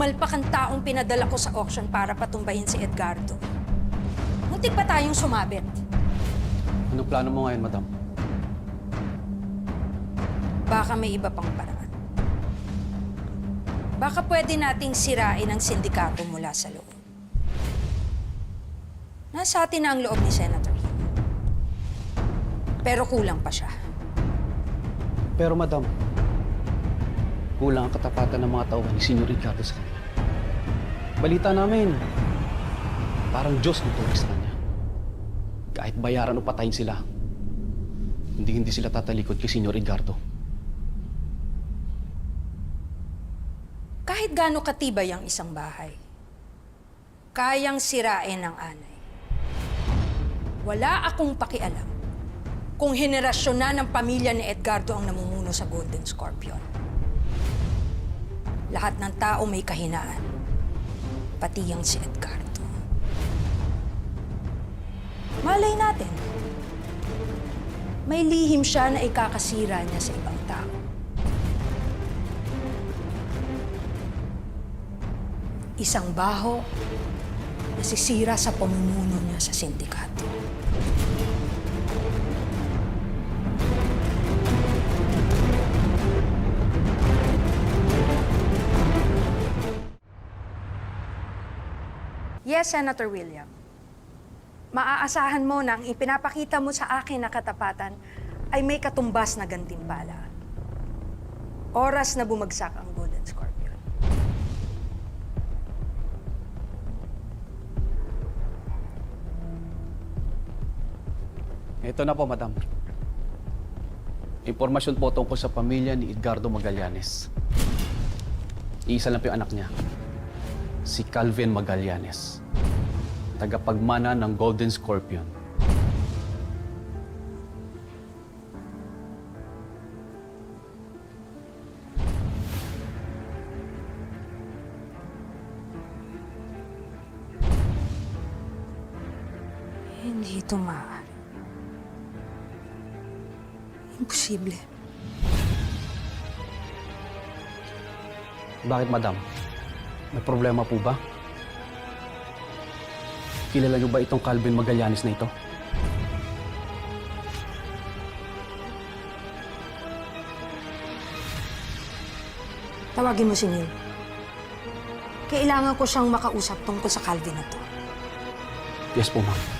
Pumalpak ang taong pinadala ko sa auction para patumbahin si Edgardo. Muntik pa tayong sumabit. Anong plano mo ngayon, madam? Baka may iba pang paraan. Baka pwede nating sirain ang sindikato mula sa loob. Nasa atin na ang loob ni Senator. Pero kulang pa siya. Pero madam, kulang ang katapatan ng mga tauhan ni Senyor Ricardo sa kanya. Balita namin, parang Diyos ng tuwag sa kanya. Kahit bayaran o patayin sila, hindi hindi sila tatalikod kay Senyor Ricardo. Kahit gaano katibay ang isang bahay, kayang sirain ng anay. Wala akong pakialam kung henerasyon na ng pamilya ni Edgardo ang namumuno sa Golden Scorpion. Lahat ng tao may kahinaan, pati yang si Edgardo. Malay natin, may lihim siya na ikakasira niya sa ibang tao. Isang baho na sisira sa pamumuno niya sa sindikato. Yes, Senator William. Maaasahan mo na ang ipinapakita mo sa akin na katapatan ay may katumbas na gantimpala. Oras na bumagsak ang Golden Scorpion. Ito na po, madam. Impormasyon po tungkol sa pamilya ni Edgardo Magallanes. Iisa lang po yung anak niya. Si Calvin Magallanes. Tagapagmana ng Golden Scorpion. Hindi ito maaari. Imposible. Bakit, madam? May problema po ba? Kilala niyo ba itong Calvin Magallanes na ito? Tawagin mo si Neil. Kailangan ko siyang makausap tungkol sa Calvin na to. Yes po, ma'am.